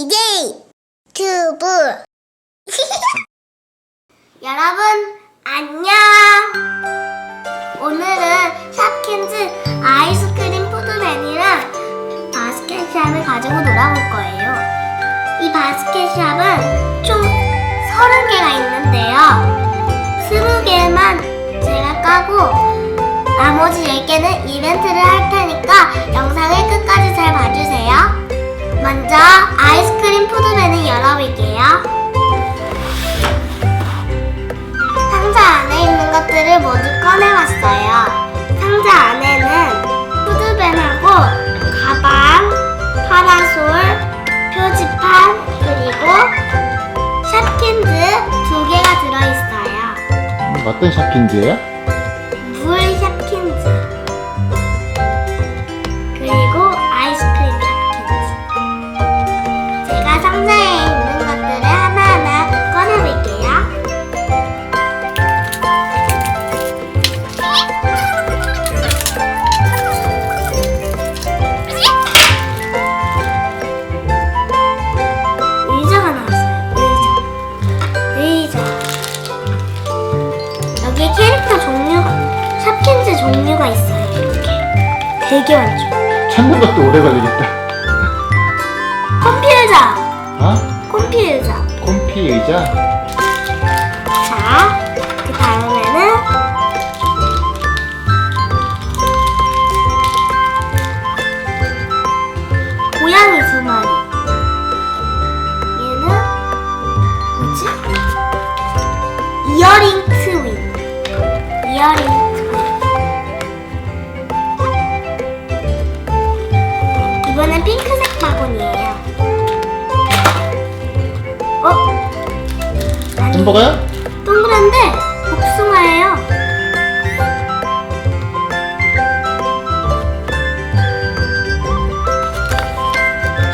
DJ 튜브 여러분 안녕. 오늘은 샵킨즈 아이스크림 푸드맨이랑 바스켓샵을 가지고 놀아볼 거예요. 이 바스켓샵은 총 30개가 있는데요. 20개만 제가 까고 나머지 10개는 이벤트를 할 테니까 영상을 끝까지 잘 봐주세요 먼저 아이스크림 푸드맨을 열어볼게요. 상자 안에 있는 것들을 모두 꺼내왔어요. 상자 안에는 푸드맨하고 가방, 파라솔, 표지판, 그리고 샵킨즈 두 개가 들어있어요. 어떤 샵킨즈예요? 되게 많죠. 찾는 것도 오래 걸리겠다. 컴퓨터. 어? 컴퓨터. 콤피 의자? 자, 그 다음에는 고양이 두 마리. 얘는 뭐지? 이어링 트윈. 이어링 핑크색 바구니예요. 어? 아니. 햄버거야? 동그란데 복숭아예요.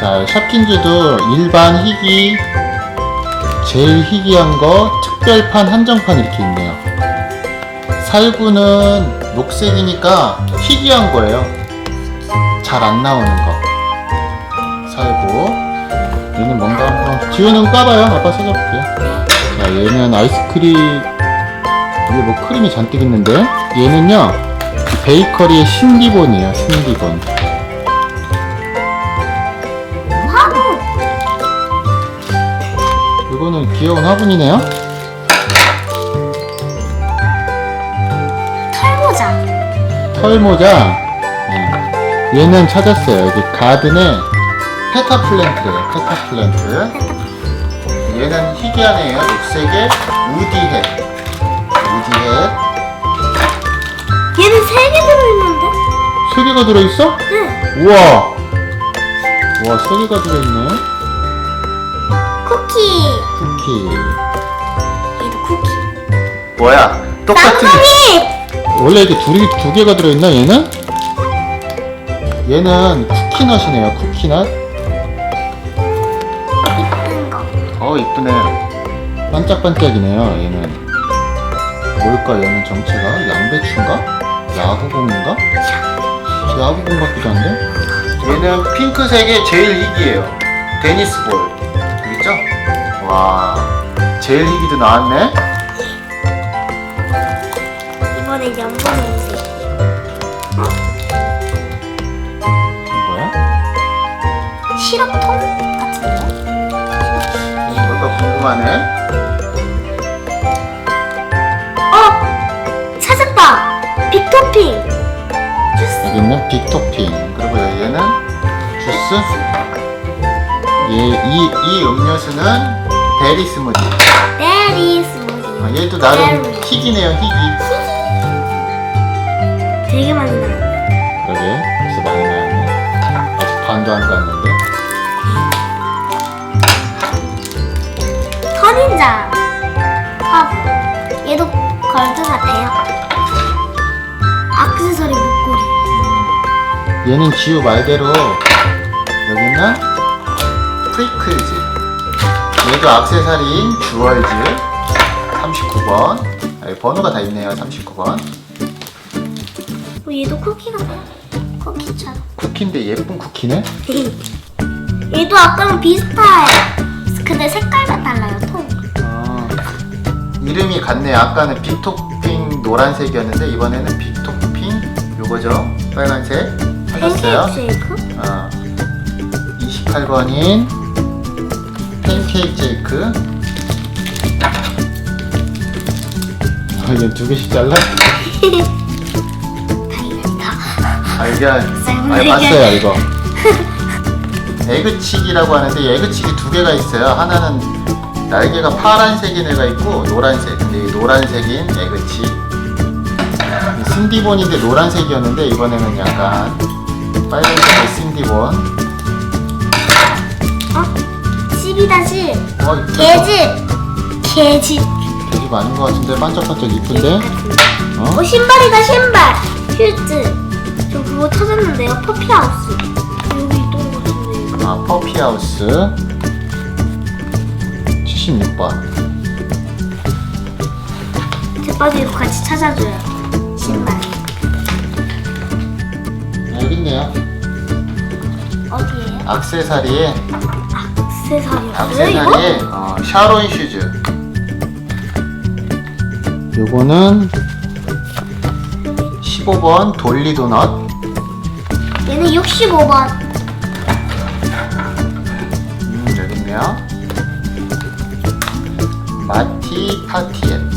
자, 샵킨즈도 일반 희귀, 제일 희귀한 거, 특별판, 한정판 이렇게 있네요. 살구는 녹색이니까 희귀한 거예요. 잘 안 나오는 거. 지우는 까봐요. 아빠 찾아볼게요. 자, 얘는 아이스크림 위에 뭐 크림이 잔뜩 있는데 얘는요 베이커리의 신기본이에요. 신기본. 화분. 이거는 귀여운 화분이네요. 털모자. 털모자. 네. 얘는 찾았어요. 여기 가든에 페타 플랜트예요. 페타 플랜트. 얘는 희귀하네요. 녹색의 우디햇. 우디햇. 얘는 세 개 들어있는데? 세 개가 들어있어? 네. 우와. 우와, 세 개가 들어있네. 쿠키. 쿠키. 얘도 쿠키. 뭐야? 똑같은. 쌍둥이. 원래 이게 둘이 두 개가 들어있나 얘는? 얘는 쿠키넛이네요. 쿠키넛. 어 이쁘네. 반짝반짝이네요. 얘는 뭘까? 얘는 정체가 양배추인가? 야구공인가? 야구공 같기도 한데. 얘는 핑크색의 제일 희귀예요. 테니스 볼. 그겠죠? 와, 제일 희귀도 나왔네. 이번엔 연분홍색. 뭐야? 시럽통? 궁금하네. 어! 찾았다! 빅토핑! 주스. 여기 있는 빅토핑. 그리고 얘는 주스. 얘, 이, 이 음료수는 베리 스무디. 베리 스무디. 아, 얘도 나름 베리. 희귀네요, 희귀. 되게 많이 나왔네. 그러게, 벌써 많이 나왔네. 아직 반도 안 깠는 데. 선인장. 화분. 얘도 걸드 같아요. 악세서리 목걸이. 얘는 지우 말대로 여기는 프리클즈. 얘도 악세사리인 주얼즈 39번. 여기 번호가 다 있네요, 39번. 어, 얘도 쿠키 같아. 쿠키처럼. 쿠키인데 예쁜 쿠키네? 얘도 아까랑 비슷해요. 근데 색깔만 달라요, 이름이 같네요. 아까는 빅토핑 노란색이었는데 이번에는 빅토핑 요거죠. 빨간색 하셨어요. 쉐이크? 어, 28번인 팬케이크 제이크. 아, 이건 두 개씩 잘라? 다행이다. 아, 아, 쌍둥이가. 봤어요, 이거. 에그치기라고 하는데 이 에그치기 두 개가 있어요. 하나는 날개가 파란색인 애가 있고 노란색. 근데 이 노란색인 에그치. 이 신디본인데 노란색이었는데 이번에는 약간 빨간색의 신디본. 어? 집이다, 집. 어, 이거 개집. 개집. 되게 많은 것 같은데 반짝반짝 이쁜데? 어? 어, 신발이다, 신발. 휴즈. 저 그거 찾았는데요, 퍼피하우스. 여기 있던 것 같은데. 아, 퍼피하우스 76번. 제빠도 이거 같이 찾아줘요. 신발. 여기 있네요. 어디에요? 악세사리에 액세서리였어요, 이거? 악세사리에 어, 샤론 슈즈. 요거는 15번 돌리 도넛. 얘는 65번. 음, 여기 있네요. 마티 파티엔.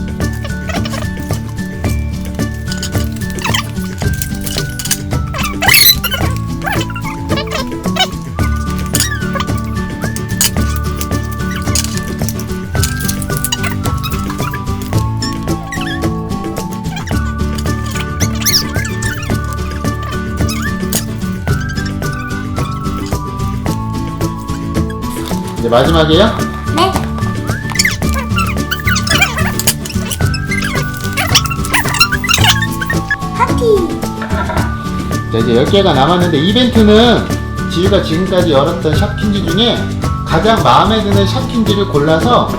이제 마지막이에요? 이제 10개가 남았는데 이벤트는 지유가 지금까지 열었던 샵킨지 중에 가장 마음에 드는 샵킨지를 골라서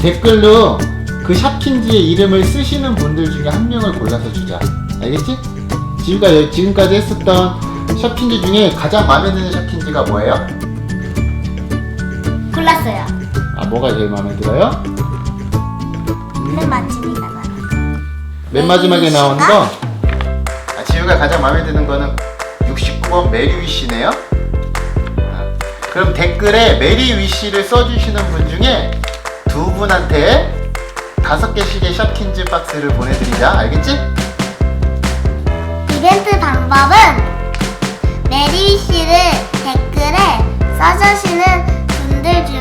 댓글로 그 샵킨지의 이름을 쓰시는 분들 중에 한 명을 골라서 주자 알겠지? 지유가 여- 지금까지 했었던 샵킨지 중에 가장 마음에 드는 샵킨지가 뭐예요? 골랐어요. 아 뭐가 제일 마음에 들어요? 맨 마지막에 나가. 맨 마지막에 나온 거 아, 지유가 가장 마음에 드는 거는 69번 메리위시네요 아, 그럼 댓글에 메리위시를 써주시는 분 중에 두 분한테 다섯 개씩의 샵킨즈 박스를 보내드리자 알겠지? 이벤트 방법은 메리 씨를 댓글에 써주시는 분들 중